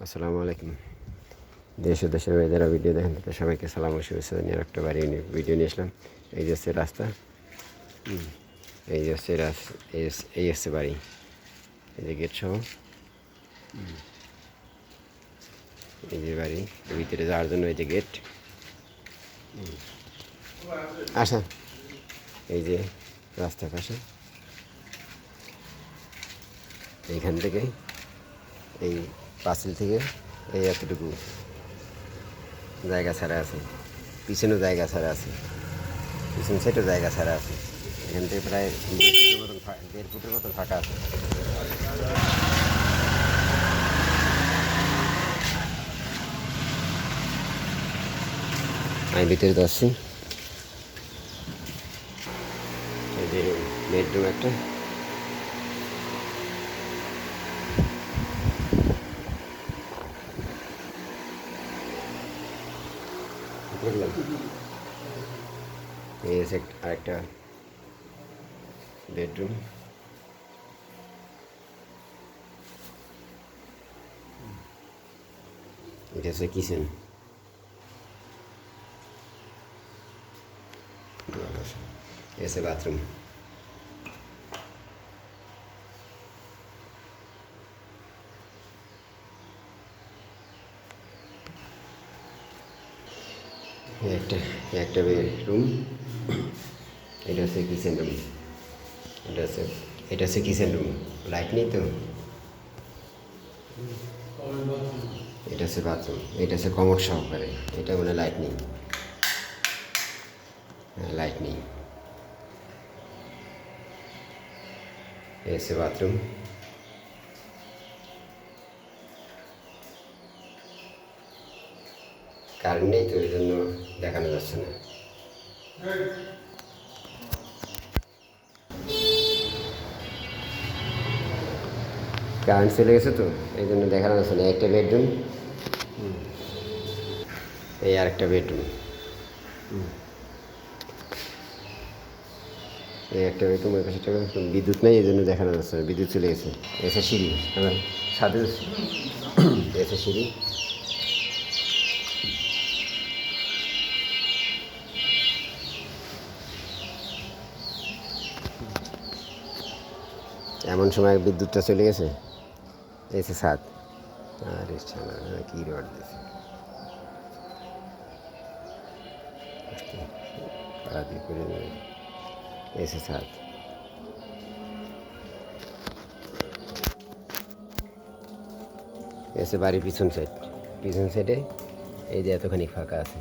আসসালামু আলাইকুম। দেশ ও দেশের বাইরে যারা ভিডিও দেখেন, তাদের সবাইকে সালাম শুভেচ্ছা জানিয়ে একটা বাড়ি নিয়ে ভিডিও নিয়ে আসলাম। এই যে হচ্ছে রাস্তা। এই যে হচ্ছে এই হচ্ছে- বাড়ি। এই যে গেট সহ। এই যে বাড়ি, ভিতরে যাওয়ার জন্য এই যে গেট। আসা। এই যে রাস্তার পাশে। এইখান থেকে এই পাঁচিল থেকে এই এতটুকু জায়গা ছাড়া আছে। পিছনেও জায়গা ছাড়া আছে। পিছন সাইডেও জায়গা ছাড়া আছে। এখান থেকে প্রায় দেড় ফুটের মতন ফাঁকা আছে। আমি ভিতরে যাচ্ছি এই যে বেডরুম একটা। বুঝলাম এই হচ্ছে এক- আরেকটা বেডরুম এটা হচ্ছে কিচেন এই হচ্ছে বাথরুম একটা একটা বেডরুম এটা হচ্ছে কিচেন রুম এটা হচ্ছে এটা হচ্ছে কিচেন রুম লাইট নেই তো? এটা হচ্ছে বাথরুম এটা হচ্ছে কমক সহকারে এটা মানে লাইট নেই। হ্যাঁ লাইট নেই। এই হচ্ছে বাথরুম কারেন্ট নেই তো এই জন্য দেখানো যাচ্ছে না। কারেন্ট চলে গেছে তো এই জন্য দেখানো যাচ্ছে না। একটা বেডরুম এই আরেকটা বেডরুম এই একটা বেডরুম ওই পাশে বিদ্যুৎ নেই এই জন্য দেখানো যাচ্ছে না। বিদ্যুৎ চলে গেছে। এসে সিঁড়ি আমার সাথে এসে সিঁড়ি এমন সময় বিদ্যুৎটা চলে গেছে? এসে সাত আরে শালা, কি রড দিয়েছে এসে সাত এসে বাড়ির পিছন সাইড পিছন সাইডে এই যে এতখানি ফাঁকা আছে।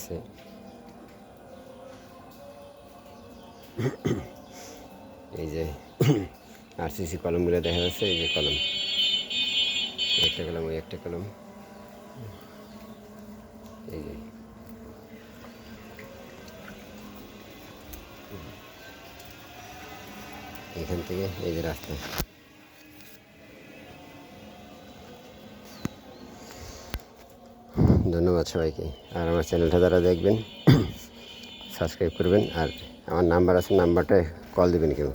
এসে এই যে আর আরসিসি কলমগুলো দেখা যাচ্ছে, এই যে কলম। একটা কলম, ওই একটা কলম। এই যে। এখান থেকে এই যে রাস্তা। ধন্যবাদ সবাইকে। আর আমার চ্যানেলটা যারা দেখবেন সাবস্ক্রাইব করবেন, আর আমার নাম্বার আছে নাম্বারটায় কল দেবেন কেউ।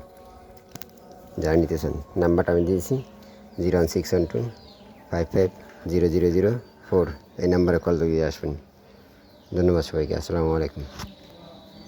যারা নিতে চান, নাম্বারটা আমি দিয়েছি zero one six one two five five zero zero zero four এই নাম্বারে কল দিয়ে আসবেন। ধন্যবাদ সবাইকে, আসসালামু আলাইকুম।